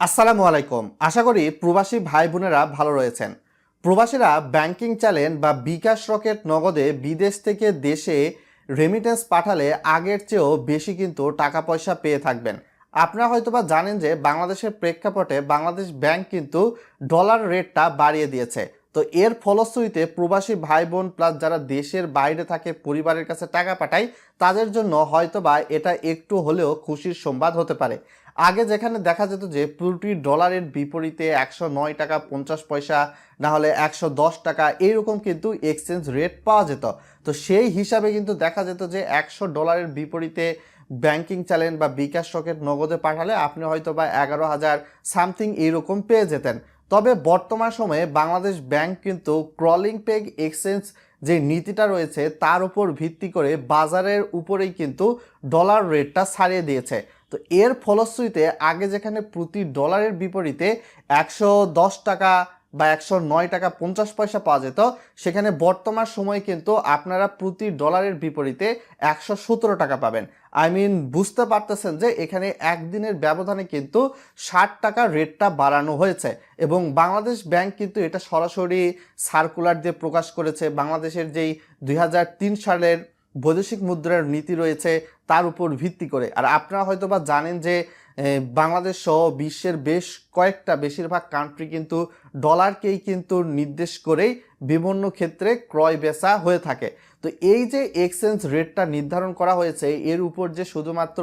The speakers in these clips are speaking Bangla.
আসসালামু আলাইকুম। আশা করি প্রবাসী ভাই বোনেরা ভালো রয়েছেন। প্রবাসীরা ব্যাংকিং চ্যালেঞ্জ বা বিকাশ রকেট নগদে বিদেশ থেকে দেশে রেমিটেন্স পাঠালে আগের চেয়েও বেশি কিন্তু টাকা পয়সা পেয়ে থাকবেন। আপনারা হয়তোবা জানেন যে বাংলাদেশের প্রেক্ষাপটে বাংলাদেশ ব্যাংক কিন্তু ডলার রেটটা বাড়িয়ে দিয়েছে। তো এর ফলশ্রুতিতে প্রবাসী ভাই বোন প্লাস যারা দেশের বাইরে থাকে, পরিবারের কাছে টাকা পাঠায়, তাদের জন্য হয়তোবা এটা একটু হলেও খুশির সংবাদ হতে পারে। আগে যেখানে দেখা যেত যে প্রতি ডলারের বিপরীতে একশো নয় টাকা পঞ্চাশ পয়সা, না হলে একশো দশ টাকা, এইরকম কিন্তু এক্সচেঞ্জ রেট পাওয়া যেত। তো সেই হিসাবে কিন্তু দেখা যেত যে একশো ডলারের বিপরীতে ব্যাংকিং চ্যালেঞ্জ বা বিকাশ রকেট নগদে পাঠালে আপনি হয়তো বা এগারো হাজার সামথিং এইরকম পেয়ে যেতেন। তবে বর্তমান সময়ে বাংলাদেশ ব্যাংক কিন্তু ক্রলিং পেগ এক্সচেঞ্জ যে নীতিটা রয়েছে, তার উপর ভিত্তি করে বাজারের উপরেই কিন্তু ডলার রেটটা ছাড়িয়ে দিয়েছে। তো এর ফলশ্রুতিতে আগে যেখানে প্রতি ডলারের বিপরীতে একশো দশ টাকা বা একশো নয় টাকা পঞ্চাশ পয়সা পাওয়া যেত, সেখানে বর্তমান সময়ে কিন্তু আপনারা প্রতি ডলারের বিপরীতে একশো সতেরো টাকা পাবেন। আই মিন বুঝতে পারতেছেন যে এখানে একদিনের ব্যবধানে কিন্তু ষাট টাকা রেটটা বাড়ানো হয়েছে এবং বাংলাদেশ ব্যাংক কিন্তু এটা সরাসরি সার্কুলার দিয়ে প্রকাশ করেছে। বাংলাদেশের যেই দুই হাজার তিন সালের বৈদেশিক মুদ্রার নীতি রয়েছে তার উপর ভিত্তি করে। আর আপনারা হয়তো বা জানেন যে বাংলাদেশ সহ বিশ্বের বেশ কয়েকটা বেশিরভাগ কান্ট্রি কিন্তু ডলারকেই কিন্তু নির্দেশ করেই বিভিন্ন ক্ষেত্রে ক্রয় বেচা হয়ে থাকে। তো এই যে এক্সচেঞ্জ রেটটা নির্ধারণ করা হয়েছে, এর উপর যে শুধুমাত্র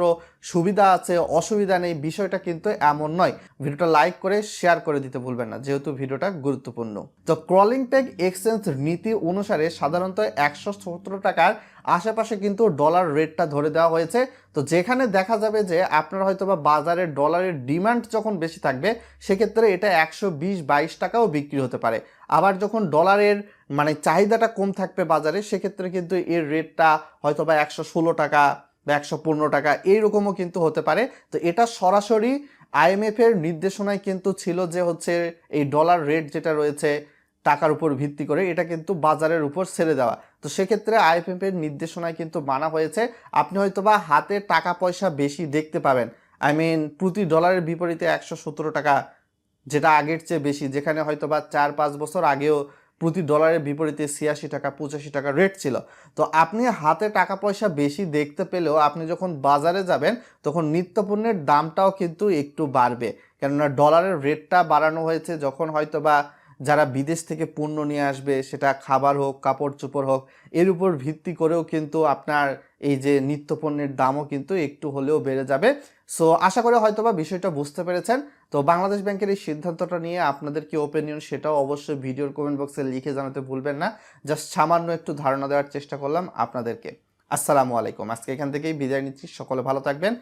সুবিধা আছে, অসুবিধা নেই, বিষয়টা কিন্তু এমন নয়। ভিডিওটা লাইক করে শেয়ার করে দিতে ভুলবেন না, যেহেতু ভিডিওটা গুরুত্বপূর্ণ। তো ক্রলিং পেগ এক্সচেঞ্জ নীতি অনুসারে সাধারণত একশো সতেরো টাকার আশেপাশে কিন্তু ডলার রেটটা ধরে দেওয়া হয়েছে। তো যেখানে দেখা যাবে যে আপনার হয়তো বা বাজারে ডলারের ডিমান্ড যখন বেশি থাকবে, সেক্ষেত্রে এটা একশো বিশ বাইশ টাকাও বিক্রি হতে পারে। আবার যখন ডলারের মানে চাহিদাটা কম থাকবে বাজারে, সেক্ষেত্রে কিন্তু এর রেটটা হয়তো বা একশো ষোলো টাকা বা একশো পনেরো টাকা, এইরকমও কিন্তু হতে পারে। তো এটা সরাসরি আইএমএফ এর নির্দেশনায় কিন্তু ছিল যে হচ্ছে এই ডলার রেট যেটা রয়েছে টাকার উপর ভিত্তি করে, এটা কিন্তু বাজারের উপর ছেড়ে দেওয়া। তো সেক্ষেত্রে আইএফএফ এর নির্দেশনায় কিন্তু মানা হয়েছে, আপনি হয়তো বা হাতে টাকা পয়সা বেশি দেখতে পাবেন। আই মিন প্রতি ডলারের বিপরীতে একশো সতেরো টাকা, যেটা আগের চেয়ে বেশি, যেখানে হয়তো বা চার পাঁচ বছর আগেও প্রতি ডলারের বিপরীতে ছিয়াশি টাকা, পঁচাশি টাকা রেট ছিল। তো আপনি হাতে টাকা পয়সা বেশি দেখতে পেলেও আপনি যখন বাজারে যাবেন, তখন নিত্যপণ্যের দামটাও কিন্তু একটু বাড়বে। কেননা ডলারের রেটটা বাড়ানো হয়েছে, যখন হয়তো বা যারা বিদেশ থেকে পণ্য নিয়ে আসবে, সেটা খাবার হোক, কাপড় চোপড় হোক, এর উপর ভিত্তি করেও কিন্তু আপনার এই যে নিত্যপণ্যের দামও কিন্তু একটু হলেও বেড়ে যাবে। সো আশা করি হয়তোবা বিষয়টা বুঝতে পেরেছেন। তো বাংলাদেশ ব্যাংকের এই সিদ্ধান্তটা নিয়ে আপনাদের কি ওপিনিয়ন সেটাও অবশ্যই ভিডিওর কমেন্ট বক্সে লিখে জানাতে ভুলবেন না। জাস্ট সামান্য একটু ধারণা দেওয়ার চেষ্টা করলাম আপনাদেরকে। আসসালামু আলাইকুম। আজকে এখান থেকেই বিদায় নিচ্ছি। সকলে ভালো থাকবেন।